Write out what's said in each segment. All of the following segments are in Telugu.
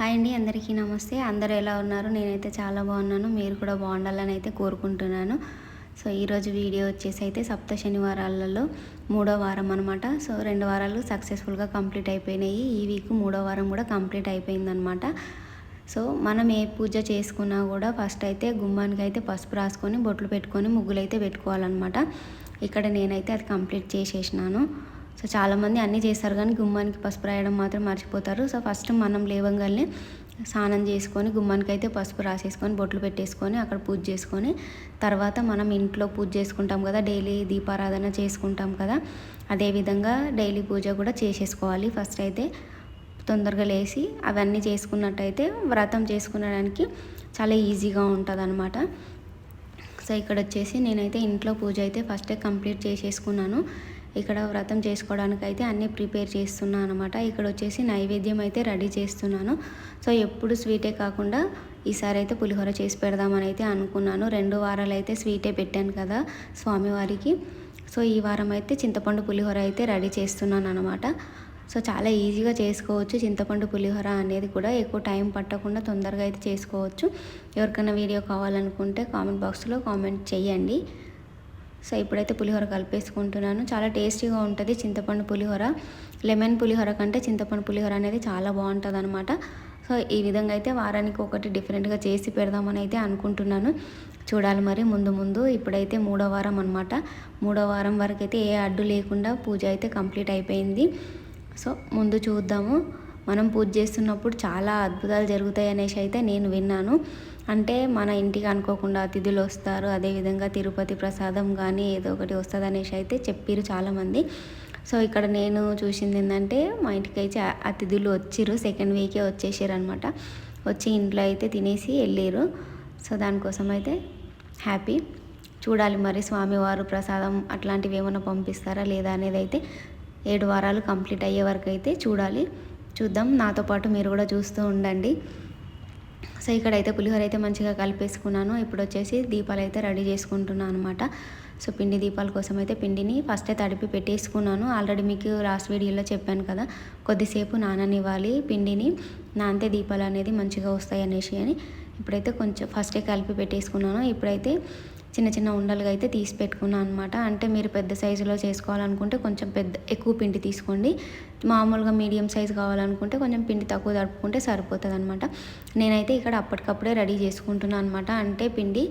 హాయ్ అండి అందరికీ నమస్తే. అందరూ ఎలా ఉన్నారు? నేనైతే చాలా బాగున్నాను. మీరు కూడా బాగుండాలని అయితే కోరుకుంటున్నాను. సో ఈరోజు వీడియో వచ్చేసి అయితే సప్త శనివారాలలో మూడో వారం అనమాట సో రెండు వారాలు సక్సెస్ఫుల్గా కంప్లీట్ అయిపోయినాయి. ఈ వీక్ మూడో వారం కూడా కంప్లీట్ అయిపోయిందనమాట సో మనం ఏ పూజ చేసుకున్నా కూడా ఫస్ట్ అయితే గుమ్మానికి అయితే పసుపు రాసుకొని బొట్లు పెట్టుకొని ముగ్గులు అయితే పెట్టుకోవాలన్నమాట. ఇక్కడ నేనైతే అది కంప్లీట్ చేసేసినాను. సో చాలామంది అన్నీ చేస్తారు కానీ గుమ్మానికి పసుపు రాయడం మాత్రం మర్చిపోతారు. సో ఫస్ట్ మనం లేవంగానే స్నానం చేసుకొని గుమ్మానికి అయితే పసుపు రాసేసుకొని బొట్లు పెట్టేసుకొని అక్కడ పూజ చేసుకొని తర్వాత మనం ఇంట్లో పూజ చేసుకుంటాం కదా డైలీ దీపారాధన చేసుకుంటాం కదా అదేవిధంగా డైలీ పూజ కూడా చేసేసుకోవాలి. ఫస్ట్ అయితే తొందరగా లేచి అవన్నీ చేసుకున్నట్టయితే వ్రతం చేసుకునడానికి చాలా ఈజీగా ఉంటుంది అనమాట సో ఇక్కడ వచ్చేసి నేనైతే ఇంట్లో పూజ అయితే ఫస్టే కంప్లీట్ చేసేసుకున్నాను. ఇక్కడ వ్రతం చేసుకోవడానికి అయితే అన్నీ ప్రిపేర్ చేస్తున్నాను అనమాట ఇక్కడ వచ్చేసి నైవేద్యం అయితే రెడీ చేస్తున్నాను. సో ఎప్పుడు స్వీటే కాకుండా ఈసారి అయితే పులిహోర చేసి పెడదామని అయితే అనుకున్నాను. రెండు వారాలు అయితే స్వీటే పెట్టాను కదా స్వామివారికి. సో ఈ వారం అయితే చింతపండు పులిహోర అయితే రెడీ చేస్తున్నాను అనమాట సో చాలా ఈజీగా చేసుకోవచ్చు చింతపండు పులిహోర అనేది కూడా. ఎక్కువ టైం పట్టకుండా తొందరగా అయితే చేసుకోవచ్చు. ఎవరికైనా వీడియో కావాలనుకుంటే కామెంట్ బాక్స్లో కామెంట్ చేయండి. సో ఇప్పుడైతే పులిహోర కలిపేసుకుంటున్నాను. చాలా టేస్టీగా ఉంటుంది చింతపండు పులిహోర. లెమన్ పులిహోర కంటే చింతపండు పులిహోర అనేది చాలా బాగుంటుంది అనమాట సో ఈ విధంగా అయితే వారానికి ఒకటి డిఫరెంట్గా చేసి పెడదామని అయితే అనుకుంటున్నాను. చూడాలి మరి ముందు ముందు. ఇప్పుడైతే మూడో వారం అనమాట మూడో వారం వరకు అయితే ఏ అడ్డు లేకుండా పూజ అయితే కంప్లీట్ అయిపోయింది. సో ముందు చూద్దాము. మనం పూజ చేస్తున్నప్పుడు చాలా అద్భుతాలు జరుగుతాయి అనేసి అయితే నేను విన్నాను. అంటే మన ఇంటికి అనుకోకుండా అతిథులు వస్తారు. అదేవిధంగా తిరుపతి ప్రసాదం కానీ ఏదో ఒకటి వస్తుంది అనేసి అయితే చెప్పారు చాలామంది. సో ఇక్కడ నేను చూసింది ఏంటంటే మా ఇంటికి అయితే అతిథులు వచ్చిర్రు సెకండ్ వీకే వచ్చేసారు అనమాట వచ్చి ఇంట్లో అయితే తినేసి వెళ్ళారు. సో దానికోసం అయితే హ్యాపీ. చూడాలి మరి స్వామివారు ప్రసాదం అట్లాంటివి ఏమైనా పంపిస్తారా లేదా అనేది అయితే ఏడు వారాలు కంప్లీట్ అయ్యే వరకు అయితే చూడాలి. చూద్దాం. నాతో పాటు మీరు కూడా చూస్తూ ఉండండి. సో ఇక్కడైతే పులిహోర అయితే మంచిగా కలిపేసుకున్నాను. ఇప్పుడు వచ్చేసి దీపాలు అయితే రెడీ చేసుకుంటున్నాను అనమాట సో పిండి దీపాల కోసం అయితే పిండిని ఫస్టే తడిపి పెట్టేసుకున్నాను. ఆల్రెడీ మీకు లాస్ట్ వీడియోలో చెప్పాను కదా కొద్దిసేపు నాననివ్వాలి పిండిని. నానితే దీపాలు అనేది మంచిగా వస్తాయి అనేసి అని ఇప్పుడైతే కొంచెం ఫస్టే కలిపి పెట్టేసుకున్నాను. ఇప్పుడైతే చిన్న చిన్న ఉండలుగా అయితే తీసి పెట్టుకున్నాను అనమాట అంటే మీరు పెద్ద సైజులో చేసుకోవాలనుకుంటే కొంచెం పెద్ద ఎక్కువ పిండి తీసుకోండి. మామూలుగా మీడియం సైజు కావాలనుకుంటే కొంచెం పిండి తక్కువ తడుపుకుంటే సరిపోతుంది అనమాట నేనైతే ఇక్కడ అప్పటికప్పుడే రెడీ చేసుకుంటున్నాను అనమాట అంటే పిండి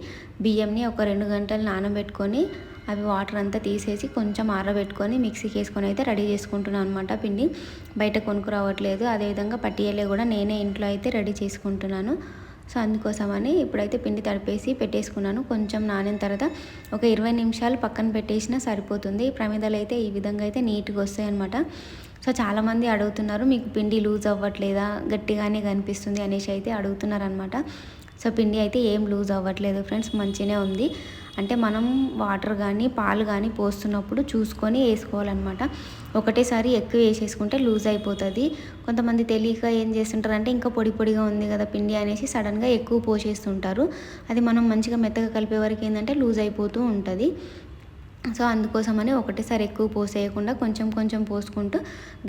బియ్యంని ఒక రెండు గంటలు నానబెట్టుకొని అవి వాటర్ అంతా తీసేసి కొంచెం ఆరబెట్టుకొని మిక్సీకి వేసుకొని అయితే రెడీ చేసుకుంటున్నాను అనమాట పిండి. బయట కొనుక్కు రావట్లేదు. అదేవిధంగా పట్టియలే కూడా నేనే ఇంట్లో అయితే రెడీ చేసుకుంటున్నాను. సో అందుకోసమని ఇప్పుడైతే పిండి తడిపేసి పెట్టేసుకున్నాను. కొంచెం నానిన తర్వాత ఒక ఇరవై నిమిషాలు పక్కన పెట్టేసినా సరిపోతుంది. ప్రమిదలు అయితే ఈ విధంగా అయితే నీట్గా వస్తాయి అనమాట సో చాలామంది అడుగుతున్నారు మీకు పిండి లూజ్ అవ్వట్లేదా? గట్టిగానే కనిపిస్తుంది అనేసి అయితే అడుగుతున్నారనమాట సో పిండి అయితే ఏం లూజ్ అవ్వట్లేదు ఫ్రెండ్స్ మంచిగానే ఉంది. అంటే మనం వాటర్ కానీ పాలు కానీ పోస్తున్నప్పుడు చూసుకొని వేసుకోవాలన్నమాట. ఒకటేసారి ఎక్కువ వేసేసుకుంటే లూజ్ అయిపోతుంది. కొంతమంది తెలియక ఏం చేస్తుంటారంటే ఇంకా పొడి పొడిగా ఉంది కదా పిండి అనేసి సడన్గా ఎక్కువ పోసేస్తుంటారు. అది మనం మంచిగా మెత్తగా కలిపే వరకు ఏంటంటే లూజ్ అయిపోతూ ఉంటుంది. సో అందుకోసమని ఒకటేసారి ఎక్కువ పోసేయకుండా కొంచెం కొంచెం పోసుకుంటూ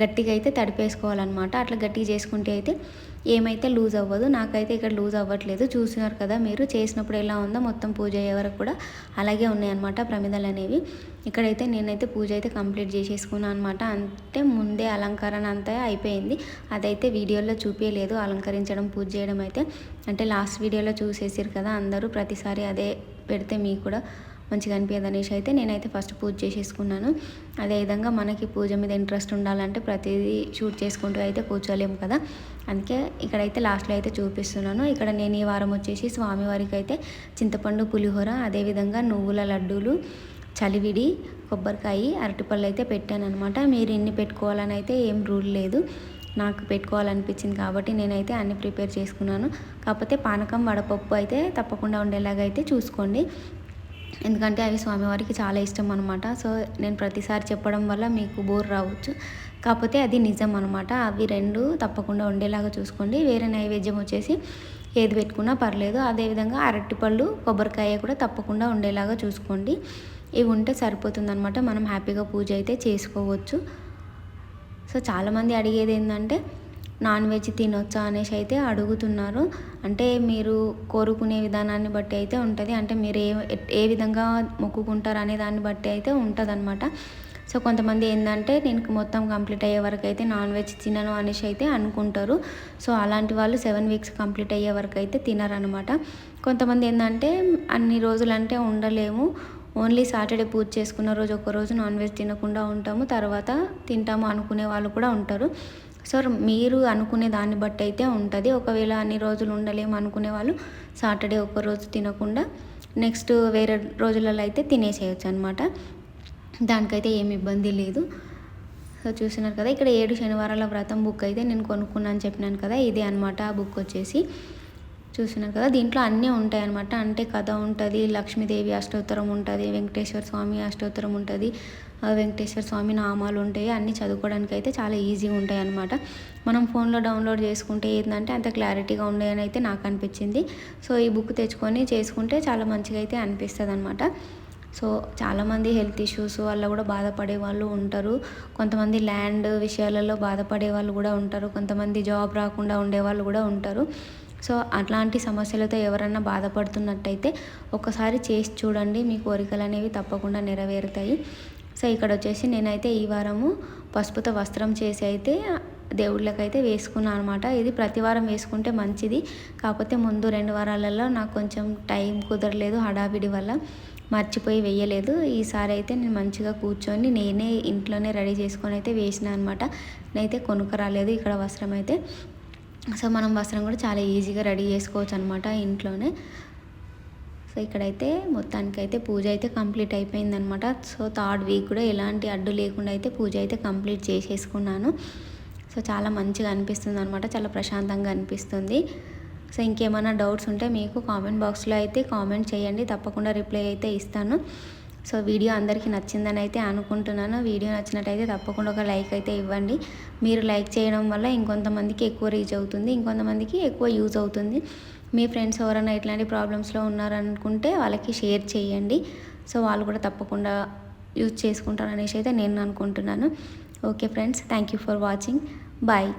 గట్టిగా అయితే తడిపేసుకోవాలన్నమాట. అట్లా గట్టిగా చేసుకుంటే అయితే ఏమైతే లూజ్ అవ్వదు. నాకైతే ఇక్కడ లూజ్ అవ్వట్లేదు. చూసినారు కదా మీరు చేసినప్పుడు ఎలా ఉందో మొత్తం పూజ అయ్యే వరకు కూడా అలాగే ఉన్నాయన్నమాట ప్రమిదలు అనేవి. ఇక్కడైతే నేనైతే పూజ అయితే కంప్లీట్ చేసేసుకున్నాను అనమాట అంటే ముందే అలంకరణ అంతా అయిపోయింది. అదైతే వీడియోలో చూపించలేదు అలంకరించడం పూజ చేయడం అయితే. అంటే లాస్ట్ వీడియోలో చూసేసారు కదా అందరూ. ప్రతిసారి అదే పెడితే మీకు కూడా మంచిగా అనిపించదు అనేసి అయితే నేనైతే ఫస్ట్ పూజ చేసేసుకున్నాను. అదేవిధంగా మనకి పూజ మీద ఇంట్రెస్ట్ ఉండాలంటే ప్రతిదీ షూట్ చేసుకుంటూ అయితే కూర్చోలేము కదా. అందుకే ఇక్కడైతే లాస్ట్లో అయితే చూపిస్తున్నాను. ఇక్కడ నేను ఈ వారం వచ్చేసి స్వామివారికి అయితే చింతపండు పులిహోర అదేవిధంగా నువ్వుల లడ్డూలు చలివిడి కొబ్బరికాయ అరటిపళ్ళు అయితే పెట్టాను అనమాట మీరు ఇన్ని పెట్టుకోవాలని అయితే ఏం రూల్ లేదు. నాకు పెట్టుకోవాలనిపించింది కాబట్టి నేనైతే అన్ని ప్రిపేర్ చేసుకున్నాను. కాకపోతే పానకం వడపప్పు అయితే తప్పకుండా ఉండేలాగా అయితే చూసుకోండి. ఎందుకంటే అవి స్వామివారికి చాలా ఇష్టం అనమాట సో నేను ప్రతిసారి చెప్పడం వల్ల మీకు బోర్ రావచ్చు. కాకపోతే అది నిజం అనమాట అవి రెండు తప్పకుండా ఉండేలాగా చూసుకోండి. వేరే నైవేద్యం వచ్చేసి ఏది పెట్టుకున్నా పర్లేదు. అదేవిధంగా అరటిపళ్ళు కొబ్బరికాయ కూడా తప్పకుండా ఉండేలాగా చూసుకోండి. ఇవి ఉంటే సరిపోతుందనమాట మనం హ్యాపీగా పూజ అయితే చేసుకోవచ్చు. సో చాలామంది అడిగేది ఏంటంటే నాన్ వెజ్ తినొచ్చా అనేసి అయితే అడుగుతున్నారు. అంటే మీరు కోరుకునే విధానాన్ని బట్టి అయితే ఉంటుంది. అంటే మీరు ఏ ఏ విధంగా మొక్కుకుంటారు అనే దాన్ని బట్టి అయితే ఉంటుంది అనమాట సో కొంతమంది ఏంటంటే నేను మొత్తం కంప్లీట్ అయ్యే వరకు అయితే నాన్ వెజ్ తినను అనేసి అయితే అనుకుంటారు. సో అలాంటి వాళ్ళు సెవెన్ వీక్స్ కంప్లీట్ అయ్యే వరకు అయితే తినరనమాట కొంతమంది ఏంటంటే అన్ని రోజులంటే ఉండలేము. ఓన్లీ సాటర్డే పూజ చేసుకున్న రోజు ఒకరోజు నాన్ వెజ్ తినకుండా ఉంటాము. తర్వాత తింటాము అనుకునే వాళ్ళు కూడా ఉంటారు. సో మీరు అనుకునే దాన్ని బట్టి అయితే ఉంటుంది. ఒకవేళ అన్ని రోజులు ఉండలేము అనుకునే వాళ్ళు సాటర్డే ఒక రోజు తినకుండా నెక్స్ట్ వేరే రోజులలో అయితే తినేసేయచ్చు అనమాట దానికైతే ఏమి ఇబ్బంది లేదు. సో చూసినారు కదా ఇక్కడ ఏడు శనివారాల వ్రతం బుక్ అయితే నేను కొనుక్కున్నాను చెప్పినాను కదా ఇదే అనమాట ఆ బుక్ వచ్చేసి. చూసినారు కదా దీంట్లో అన్నీ ఉంటాయి అనమాట అంటే కథ ఉంటుంది లక్ష్మీదేవి అష్టోత్తరం ఉంటుంది వెంకటేశ్వర స్వామి అష్టోత్తరం ఉంటుంది వెంకటేశ్వర స్వామి నామాలు ఉంటాయి అన్నీ చదువుకోవడానికి అయితే చాలా ఈజీగా ఉంటాయి అనమాట మనం ఫోన్లో డౌన్లోడ్ చేసుకుంటే ఏంటంటే అంత క్లారిటీగా ఉండేయని అయితే నాకు అనిపించింది. సో ఈ బుక్ తెచ్చుకొని చేసుకుంటే చాలా మంచిగా అయితే అనిపిస్తుంది అనమాట సో చాలామంది హెల్త్ ఇష్యూస్ వల్ల కూడా బాధపడే వాళ్ళు ఉంటారు. కొంతమంది ల్యాండ్ విషయాలలో బాధపడే వాళ్ళు కూడా ఉంటారు. కొంతమంది జాబ్ రాకుండా ఉండే వాళ్ళు కూడా ఉంటారు. సో అట్లాంటి సమస్యలతో ఎవరన్నా బాధపడుతున్నట్టయితే ఒకసారి చేసి చూడండి. మీ కోరికలు అనేవి తప్పకుండా నెరవేరుతాయి. సో ఇక్కడ వచ్చేసి నేనైతే ఈ వారము పసుపుతో వస్త్రం చేసి అయితే దేవుళ్ళకైతే వేసుకున్నాను అనమాట ఇది ప్రతి వారం వేసుకుంటే మంచిది. కాకపోతే ముందు రెండు వారాలలో నాకు కొంచెం టైం కుదరలేదు హడావిడి వల్ల. మర్చిపోయి వేయలేదు. ఈసారి అయితే నేను మంచిగా కూర్చొని నేనే ఇంట్లోనే రెడీ చేసుకొని అయితే వేసిన అనమాట నేనైతే కొనుక్క రాలేదు ఇక్కడ వస్త్రం అయితే. సో మనం వస్త్రం కూడా చాలా ఈజీగా రెడీ చేసుకోవచ్చు అనమాట ఇంట్లోనే. సో ఇక్కడైతే మొత్తానికైతే పూజ అయితే కంప్లీట్ అయిపోయిందనమాట సో థర్డ్ వీక్ కూడా ఎలాంటి అడ్డు లేకుండా అయితే పూజ అయితే కంప్లీట్ చేసేసుకున్నాను. సో చాలా మంచిగా అనిపిస్తుంది అనమాట చాలా ప్రశాంతంగా అనిపిస్తుంది. సో ఇంకేమైనా డౌట్స్ ఉంటే మీకు కామెంట్ బాక్స్లో అయితే కామెంట్ చేయండి తప్పకుండా రిప్లై అయితే ఇస్తాను. సో వీడియో అందరికీ నచ్చిందని అయితే అనుకుంటున్నాను. వీడియో నచ్చినట్టయితే తప్పకుండా ఒక లైక్ అయితే ఇవ్వండి. మీరు లైక్ చేయడం వల్ల ఇంకొంతమందికి ఎక్కువ రీచ్ అవుతుంది ఇంకొంతమందికి ఎక్కువ యూజ్ అవుతుంది. మీ ఫ్రెండ్స్ ఎవరైనా ఇట్లాంటి ప్రాబ్లమ్స్లో ఉన్నారనుకుంటే వాళ్ళకి షేర్ చేయండి. సో వాళ్ళు కూడా తప్పకుండా యూజ్ చేసుకుంటారు అనేసి అయితే నేను అనుకుంటున్నాను. Okay friends thank you for watching. Bye.